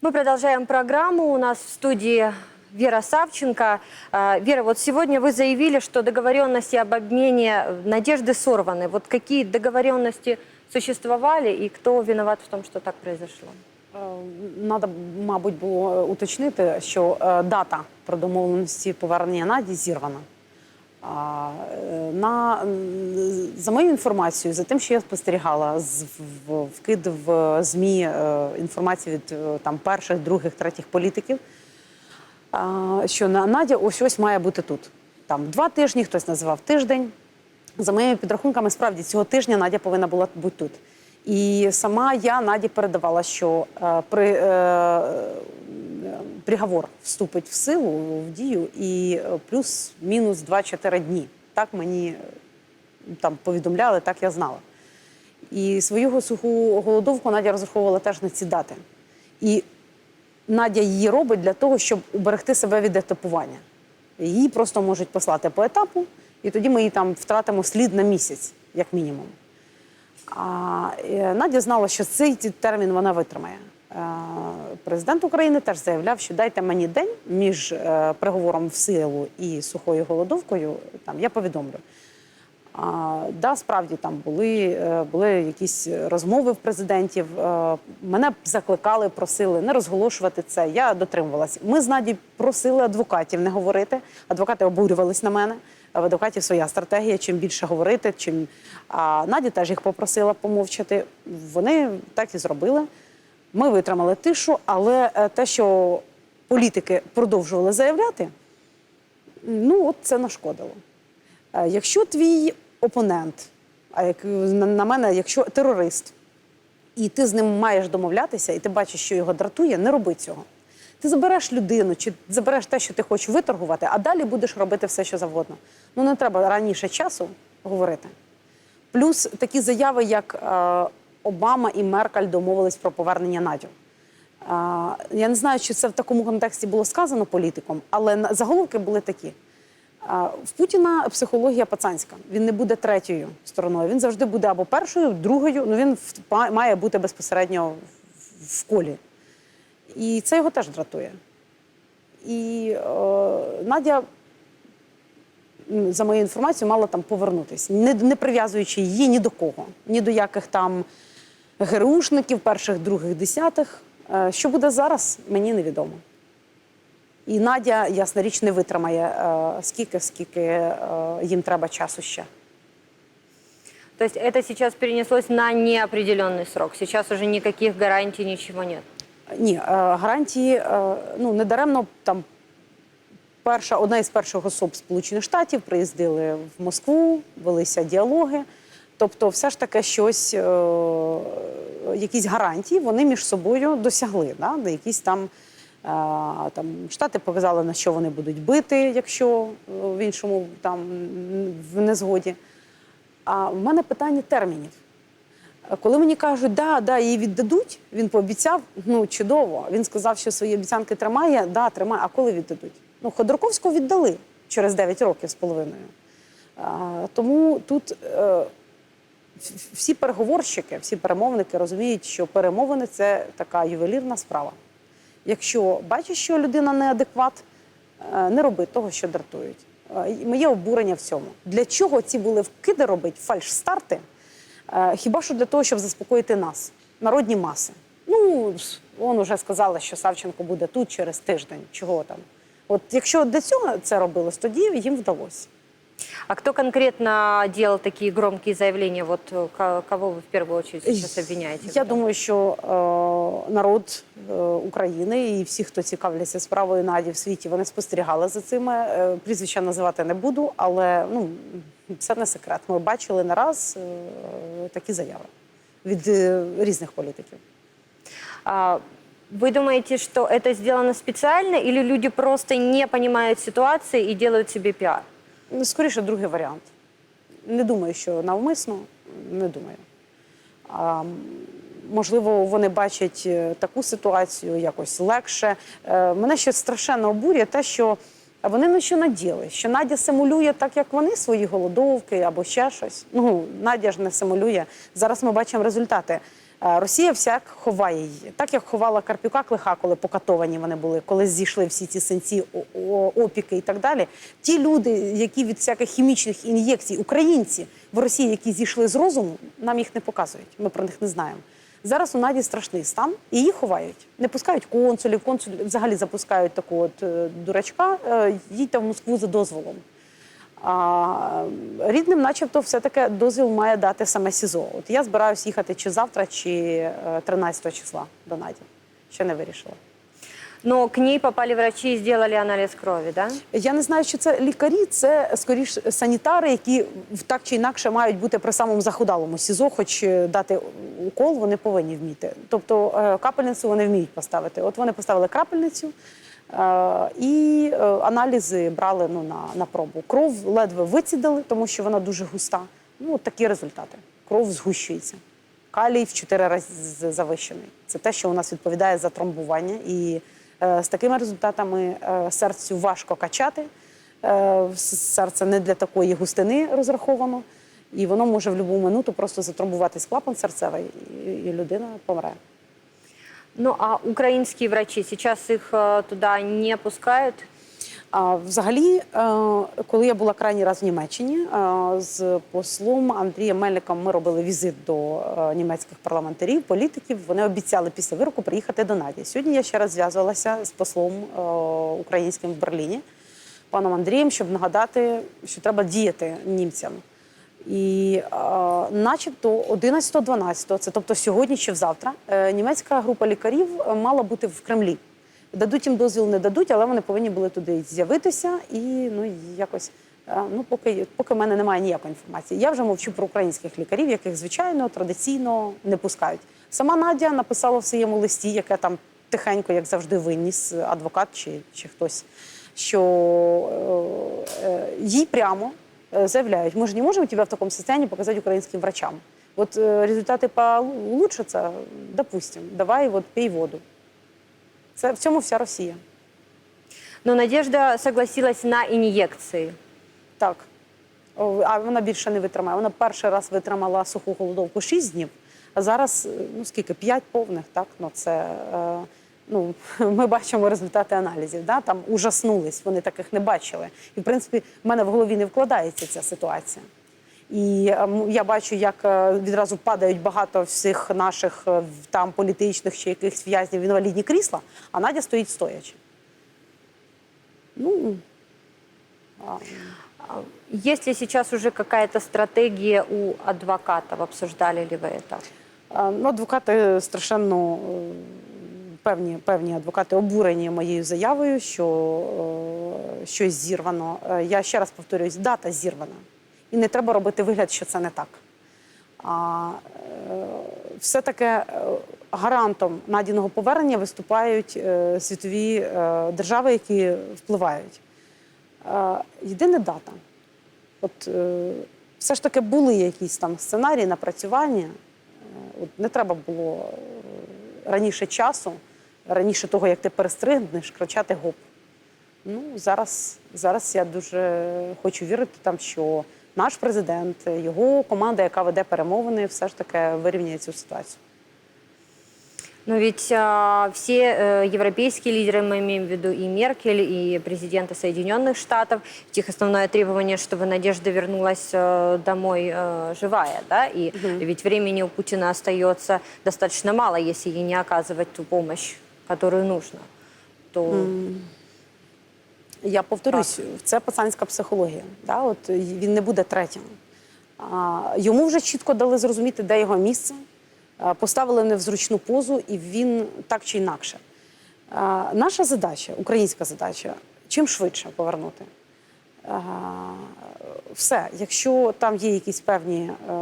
Мы продолжаем программу. У нас в студии Вера Савченко. А, Вера, вот сегодня вы заявили, что договоренности об обмене надежды сорваны. Вот какие договоренности существовали и кто виноват в том, что так произошло? Надо, мабуть, було уточнити, що е, дата про домовленості повернення Наді зірвана. Е, На, за моєю інформацією, за тим, що я спостерігала, з вкид в ЗМІ е, інформації від е, там, перших, других, третіх політиків, що на- Надя ось ось має бути тут. Там два тижні, хтось називав тиждень. За моїми підрахунками, справді цього тижня Надя повинна була бути тут. І сама я Наді передавала, що при, приговор вступить в силу, в дію, і е, плюс-мінус 2-4 дні. Так мені е, там повідомляли, так я знала. І свою суху голодовку Надя розраховувала теж на ці дати. І Надя її робить для того, щоб уберегти себе від етапування. Її просто можуть послати по етапу, і тоді ми її там втратимо слід на місяць, як мінімум. А е, Надя знала, що цей термін вона витримає. Е, Президент України теж заявляв, що дайте мені день між е, приговором в силу і сухою голодовкою. Там я повідомлю. А, да, справді там були, е, були якісь розмови в президентів. Мене закликали, просили не розголошувати це. Я дотримувалася. Ми з Наді просили адвокатів не говорити. Адвокати обурювались на мене. В адвокатів своя стратегія. Чим більше говорити, чим а Наді теж їх попросила помовчати. Вони так і зробили. Ми витримали тишу, але е, те, що політики продовжували заявляти, ну от це нашкодило. Е, Якщо твій опонент, а як на мене, якщо терорист, і ти з ним маєш домовлятися, і ти бачиш, що його дратує, не роби цього. Ти забереш людину, чи забереш те, що ти хочеш виторгувати, а далі будеш робити все, що завгодно. Ну не треба раніше часу говорити. Плюс такі заяви, як е, Обама і Меркель домовились про повернення Надю. Я не знаю, чи це в такому контексті було сказано політиком, але заголовки були такі. В Путіна психологія пацанська. Він не буде третьою стороною. Він завжди буде або першою, другою. Ну він має бути безпосередньо в- колі. І це його теж дратує. І е, Надя, за моєю інформацією, мала там повернутися, не, не прив'язуючи її ні до кого, ні до яких там ГРУшників, перших, других, десятих. Е, Що буде зараз, мені невідомо. І Надя, ясна річ, не витримає е, скільки, скільки е, їм треба часу ще. То есть это сейчас перенеслось на неопределенный срок. Сейчас уже никаких гарантий, ничего нет. Ні, гарантії ну недаремно там перша одна із перших особ Сполучених Штатів приїздили в Москву, велися діалоги. Тобто, все ж таки щось, е, якісь гарантії вони між собою досягли. Да? Якісь там, е, там штати показали, на що вони будуть бити, якщо е, в іншому там в незгоді. А в мене питання термінів. Коли мені кажуть, да, да, її віддадуть, він пообіцяв, ну чудово. Він сказав, що свої обіцянки тримає, да, тримає. А коли віддадуть? Ну, Ходорковського віддали через 9 років з половиною. А, тому тут е, всі переговорщики, всі перемовники розуміють, що перемовини це така ювелірна справа. Якщо бачиш, що людина неадекват, е, не роби того, що дратують. Е, Моє обурення в цьому. Для чого ці були вкиди робить, фальш-старти? Е, Хіба що для того, щоб заспокоїти нас, народні маси. Ну, ж, вон уже сказали, що Савченко буде тут через тиждень. Чого там? От якщо для цього це робилось, тоді їм вдалося. А кто конкретно делал такие громкие заявления? Вот э, ко- кого вы в первую очередь сейчас обвиняете? в Я этом? думаю, що е, народ е, України і всі, хто цікавляться справою Наді в світі, вони спостерігали за цими. Е, прізвища називати не буду, але ну це не секрет. Ми бачили не раз е, такі заяви від е, різних політиків. А, Вы думаете, что это сделано специально или люди просто не понимают ситуации и делают себе пиар? Ну, Скоріше, другий варіант. Не думаю, що навмисно, не думаю. А, можливо, вони бачать е, таку ситуацію якось легше. Е, Мене ще страшенно обурює те, що вони на що наділи, що Надя симулює так, як вони свої голодовки або ще щось. Ну, Надя ж не симулює. Зараз ми бачимо результати. Е, Росія всяк ховає її, так як ховала Карпюка Клиха, коли покатовані вони були, коли зійшли всі ці синці, опіки і так далі. Ті люди, які від всяких хімічних ін'єкцій, українці в Росії, які зійшли з розуму, нам їх не показують. Ми про них не знаємо. Зараз у Наді страшний стан, і її ховають. Не пускають консулів, консулів взагалі запускають таку от е, дурачка, е, їдьте в Москву за дозволом. А рідним, начебто, все-таки дозвіл має дати саме СІЗО. От я збираюсь їхати чи завтра, чи е, 13 числа до Наді. Ще не вирішила. Но к ней попали врачи и сделали анализ крови, да? Я не знаю, чи це лікарі, це скоріш санітари, які так чи інакше мають бути при самому захудалому СІЗО, хоч е, дати укол, вони повинні вміти. Тобто е, капельницю вони вміють поставити. От вони поставили крапельницю е, і е, аналізи брали ну, на, на пробу. Кров ледве вицідили, тому що вона дуже густа. Ну, от такі результати. Кров згущується. Калій в 4 рази завищений. Це те, що у нас відповідає за тромбування. І е, з такими результатами е, серцю важко качати. Е, серце не для такої густини розраховано. І воно може в будь-яку минуту просто затромбуватись клапан серцевий, і людина помре. Ну а украинские врачи сейчас их э, туда не пускают? А взагалі, е, коли я була крайній раз в Німеччині е, з послом Андрієм Мельником, ми робили візит до е, німецьких парламентарів, політиків. Вони обіцяли після вироку приїхати до Наді. Сьогодні я ще раз зв'язувалася з послом е, українським в Берліні, паном Андрієм, щоб нагадати, що треба діяти німцям. І е, начебто 11-12, це тобто сьогодні чи завтра, е, німецька група лікарів е, мала бути в Кремлі. Дадуть їм дозвіл, не дадуть, але вони повинні були туди з'явитися і ну якось. е, Ну, поки поки в мене немає ніякої інформації. Я вже мовчу про українських лікарів, яких звичайно традиційно не пускають. Сама Надя написала в своєму листі, яке там тихенько, як завжди, виніс адвокат чи, чи хтось, що е, е, їй прямо заявляют, мы же не можем тебя в таком состоянии показать украинским врачам. Вот э, результаты улучшатся, допустим, давай вот пей воду. Це в цьому вся Росія. Но Надежда согласилась на инъекции. Так. О, А вона більше не витримає. Вона перший раз витримала суху голодовку 6 днів, а зараз, е, ну скільки, 5 повних, так? Ну, це, е, ну, ми бачимо результати аналізів. Да? Там ужаснулись, вони таких не бачили. І, в принципі, в мене в голові не вкладається ця ситуація. І е, я бачу, як е, відразу падають багато всіх наших е, там політичних чи якихось в'язнів в інвалідні крісла, а Надя стоїть стоячи. Ну, Есть ли сейчас уже какая-то стратегия у адвокатов? Обсуждали ли вы это? Ну, адвокати страшенно е, певні, певні адвокати обурені моєю заявою, що е, щось зірвано. Е, Я ще раз повторююсь, дата зірвана. І не треба робити вигляд, що це не так. А е, все-таки гарантом надійного повернення виступають світові держави, які впливають. Єдина дата. От все ж таки були якісь там сценарії, напрацювання. От не треба було раніше часу, раніше того, як ти перестригнеш, кричати гоп. Ну, зараз, зараз я дуже хочу вірити, там, що наш президент, його команда, яка веде перемовини, все ж таки вирівняє цю ситуацію. Но ведь а, все э, европейские лидеры, мы имеем в виду и Меркель, и президенты Соединенных Штатов, ведь их основное требование, чтобы Надежда вернулась э, домой э, живая, да, и ведь времени у Путина остается достаточно мало, если ей не оказывать ту помощь, которую нужно. То Я повторюсь, це пацанська психологія. Да? От він не буде третім. А, йому вже чітко дали зрозуміти, де його місце, поставили не в зручну позу, і він так чи інакше. А, наша задача, українська задача, чим швидше повернути. А, все, якщо там є якісь певні е,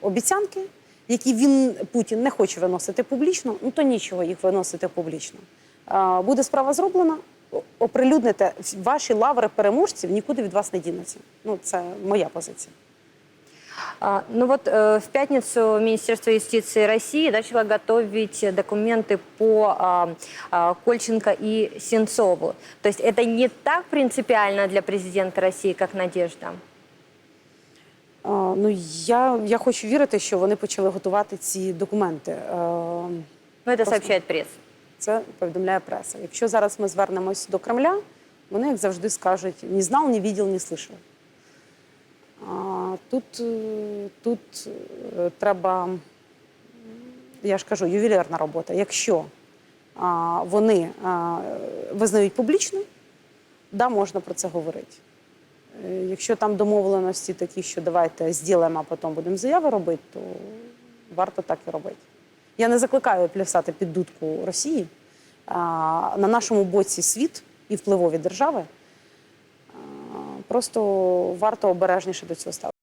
обіцянки, які він Путін не хоче виносити публічно, ну то нічого їх виносити публічно. А, буде справа зроблена, о- оприлюдните ваші лаври переможців, нікуди від вас не дінуться. Ну це моя позиція. А, Ну вот э, в пятницу Министерство юстиции России начало готовить документы по а, а, Кольченко и Сенцову. То есть это не так принципиально для президента России, как Надежда? Ну, я, я хочу вірити, що вони почали готувати ці документи. Ну, это Просто- сообщает. Це повідомляє преса. Якщо зараз ми звернемось до Кремля, вони, як завжди, скажуть: ні знав, ні відділ, ні слышав. Тут, е, тут е, треба, я ж кажу, ювелірна робота. Якщо вони визнають публічно, да, можна про це говорити. Е, Якщо там домовленості такі, що давайте зробимо, а потім будемо заяви робити, то варто так і робити. Я не закликаю плясати під дудку Росії. На нашому боці світ і впливові держави. Просто варто обережніше до цього ставити.